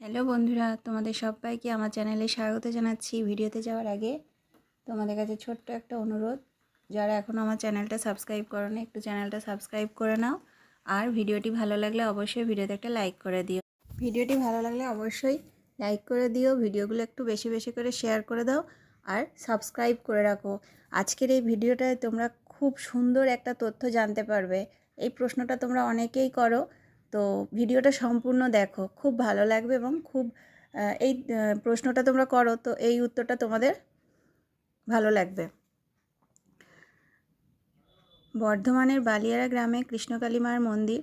Hello বন্ধুরা, তোমাদের সবাইকে আমার চ্যানেলে স্বাগত জানাচ্ছি ভিডিওতে যাওয়ার আগে। তোমাদের কাছে ছোট্ট একটা অনুরোধ, যারা এখনও আমার চ্যানেলটা সাবস্ক্রাইব করো না একটু চ্যানেলটা সাবস্ক্রাইব করে নাও। আর ভিডিওটি ভালো লাগলে অবশ্যই ভিডিওতে একটা লাইক করে দিও। ভিডিওটি ভালো লাগলে অবশ্যই লাইক করে দিও, ভিডিওগুলো একটু বেশি বেশি করে শেয়ার করে দাও আর সাবস্ক্রাইব করে রাখো। আজকের এই ভিডিওটায় তোমরা খুব সুন্দর একটা তথ্য জানতে পারবে। এই প্রশ্নটা তোমরা অনেকেই করো তো ভিডিওটা সম্পূর্ণ দেখো, খুব ভালো লাগবে এবং খুব এই প্রশ্নটা তোমরা করো, তো এই উত্তরটা তোমাদের ভালো লাগবে। বর্ধমানের বালিয়ারা গ্রামে কৃষ্ণকালী মায়ের মন্দির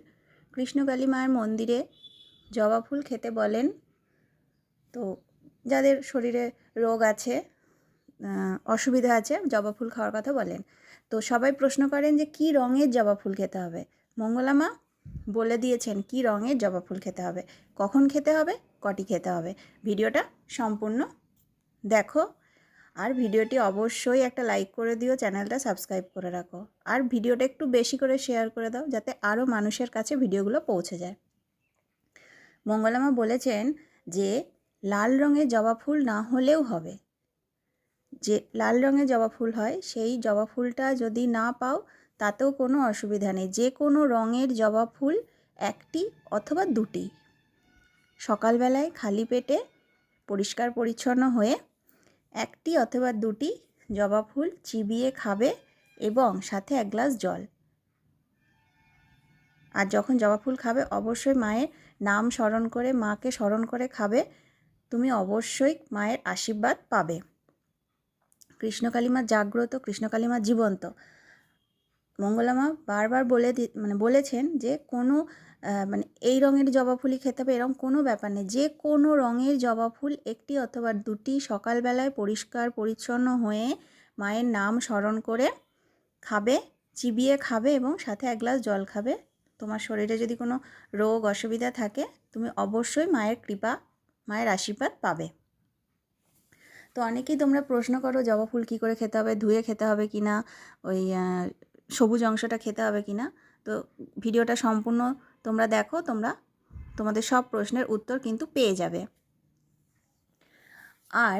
কৃষ্ণকালী মায়ের মন্দিরে জবা ফুল খেতে বলেন। তো যাদের শরীরে রোগ আছে অসুবিধা আছে, জবা ফুল খাওয়ার কথা বলেন। তো সবাই প্রশ্ন করেন যে কি রঙের জবা ফুল খেতে হবে? মঙ্গলা মা বলে দিয়েছেন, কি রঙের জবা ফুল খেতে হবে? কখন খেতে হবে? কটি খেতে হবে? ভিডিওটা সম্পূর্ণ দেখো। আর ভিডিওটি অবশ্যই একটা লাইক করে দিও, চ্যানেলটা সাবস্ক্রাইব করে রাখো। আর ভিডিওটা একটু বেশি করে শেয়ার করে দাও, যাতে আরও মানুষের কাছে ভিডিওগুলো পৌঁছে যায়। মঙ্গলামা বলেছেন যে, লাল রঙের জবা ফুল না হলেও হবে। যে, লাল রঙের জবা ফুল হয়, সেই জবা ফুলটা যদি না পাও তাতেও কোনো অসুবিধা নেই। যে কোনো রঙের জবা ফুল একটি অথবা দুটি। সকালবেলায় খালি পেটে পরিষ্কার পরিচ্ছন্ন হয়ে একটি অথবা দুটি জবা ফুল চিবিয়ে খাবে এবং সাথে এক গ্লাস জল। আর যখন জবা ফুল খাবে, অবশ্যই মায়ের নাম স্মরণ করে, মাকে স্মরণ করে খাবে। তুমি অবশ্যই মায়ের আশীর্বাদ পাবে। কৃষ্ণকালীমা জাগ্রত কৃষ্ণকালীমা জীবন্ত। মঙ্গলামা বারবার বলে দি মানে বলেছেন যে কোনো মানে এই রঙের জবা ফুলই খেতে হবে এরকম কোনো ব্যাপার নেই। যে কোনো রঙের জবা ফুল একটি অথবা দুটি সকালবেলায় পরিষ্কার পরিচ্ছন্ন হয়ে মায়ের নাম স্মরণ করে খাবে, চিবিয়ে খাবে এবং সাথে এক গ্লাস জল খাবে। তোমার শরীরে যদি কোনো রোগ অসুবিধা থাকে, তুমি অবশ্যই মায়ের কৃপা, মায়ের আশীর্বাদ পাবে। তো অনেকেই তোমরা প্রশ্ন করো জবা ফুল কী করে খেতে হবে, ধুয়ে খেতে হবে কি না ওই সবুজ অংশটা খেতে হবে কি না তো ভিডিওটা সম্পূর্ণ তোমরা দেখো, তোমরা তোমাদের সব প্রশ্নের উত্তর কিন্তু পেয়ে যাবে। আর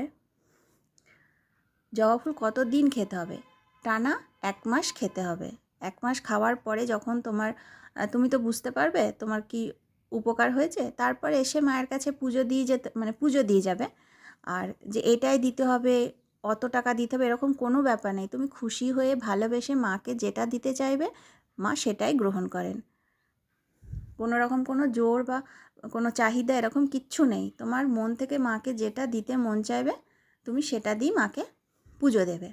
জবা ফুল কত দিন খেতে হবে? টানা এক মাস খেতে হবে। এক মাস খাওয়ার পরে যখন তোমার তুমি তো বুঝতে পারবে তোমার কি উপকার হয়েছে, তারপরে এসে মায়ের কাছে পুজো দিয়ে যেতে মানে পুজো দিয়ে যাবে। আর যে এটাই দিতে হবে অত টাকা দিতে হবে এরকম কোনো ব্যাপার নেই। তুমি খুশি হয়ে ভালোবেসে মাকে যেটা দিতে চাইবে, মা সেটাই গ্রহণ করেন। কোনো রকম কোনো জোর বা কোনো চাহিদা এরকম কিচ্ছু নেই। তোমার মন থেকে মাকে যেটা দিতে মন চাইবে, তুমি সেটা দিয়ে মাকে পুজো দেবে।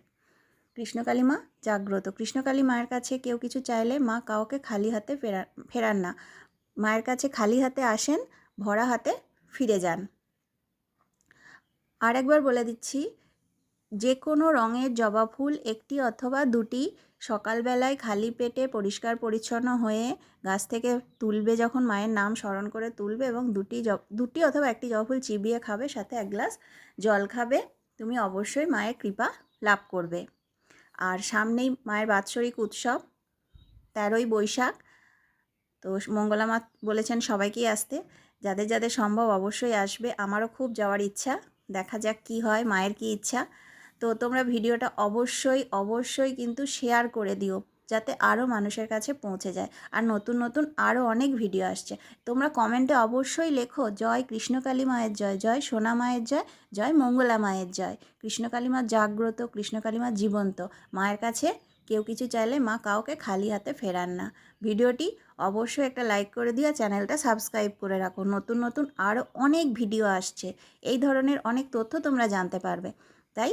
কৃষ্ণকালী মা, জাগ্রত। কৃষ্ণকালী মায়ের কাছে কেউ কিছু চাইলে মা কাউকে খালি হাতে ফেরা, ফেরান না। মায়ের কাছে খালি হাতে আসেন, ভরা হাতে ফিরে যান। আর একবার বলে দিচ্ছি যে কোনো রঙের জবা ফুল একটি অথবা দুটি সকালবেলায় খালি পেটে পরিষ্কার পরিচ্ছন্ন হয়ে গাছ থেকে তুলবে যখন মায়ের নাম স্মরণ করে তুলবে এবং দুটি জ- দুটি অথবা একটি জবা ফুল চিবিয়ে খাবে, সাথে এক গ্লাস জল খাবে, তুমি অবশ্যই মায়ের কৃপা লাভ করবে। আর সামনেই মায়ের বাৎসরিক উৎসব, তেরোই বৈশাখ। তো মঙ্গলা মা বলেছেন সবাইকেই আসতে, যাদের যাদের সম্ভব অবশ্যই আসবে। আমারও খুব যাওয়ার ইচ্ছা, দেখা যাক কি হয়, মায়ের কি ইচ্ছা। তো তোমরা ভিডিওটা অবশ্যই অবশ্যই কিন্তু শেয়ার করে দিও, যাতে আরও মানুষের কাছে পৌঁছে যায়। আর নতুন নতুন আরও অনেক ভিডিও আসছে। তোমরা কমেন্টে অবশ্যই লেখো, জয় কৃষ্ণকালী মায়ের জয় জয় সোনা মায়ের জয় জয় মঙ্গলা মায়ের জয়। কৃষ্ণকালী মা জাগ্রত কৃষ্ণকালী মা জীবন্ত। মায়ের কাছে কেউ কিছু চাইলে মা কাউকে খালি হাতে ফেরান না। ভিডিওটি অবশ্যই একটা লাইক করে দিও চ্যানেলটা সাবস্ক্রাইব করে রাখো। নতুন নতুন আরও অনেক ভিডিও আসছে। এই ধরনের অনেক তথ্য তোমরা জানতে পারবে। তাই